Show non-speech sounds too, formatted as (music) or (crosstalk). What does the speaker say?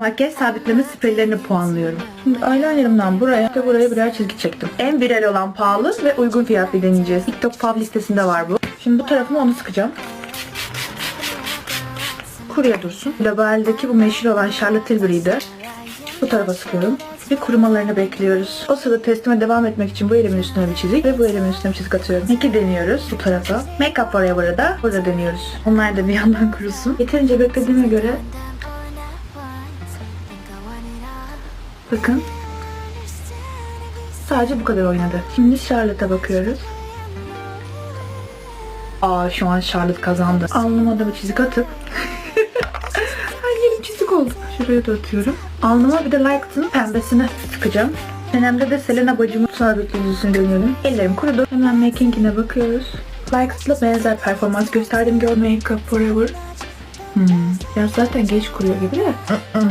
Makyaj sabitleme spreylerini puanlıyorum. Şimdi eyelinerımdan buraya ve buraya birer çizgi çektim. En viral olan pahalı ve uygun fiyatlı deneyeceğiz. TikTok fav listesinde var bu. Şimdi bu tarafına onu sıkacağım. Kuruya dursun. Labialdeki bu meşhur olan Charlotte Tilbury'di. Bu tarafa sıkıyorum. Ve kurumalarını bekliyoruz. O sırada testime devam etmek için bu elimin üstüne bir çizik ve bu elimin üstüne bir çizik atıyorum. Make'i deniyoruz bu tarafa. Make up Forever'ı da burada deniyoruz. Onlar da bir yandan kurusun. Yeterince beklediğime göre Bakın. Sadece bu kadar oynadı. Şimdi Charlotte'a bakıyoruz. Aa şu an Charlotte kazandı. Alnıma da bir çizik atıp (laughs) her çizik oldu. Şuraya da atıyorum. Alnıma bir de Like'ın pembesini sıkacağım. Çenemde de Selena bacımın sabit yüzüsünü dönüyorum. Ellerim kurudu. Hemen Making'ine bakıyoruz. Likes'la benzer performans gösterdim. Girl Makeup Forever. Hmm. Ya zaten geç kuruyor gibi de.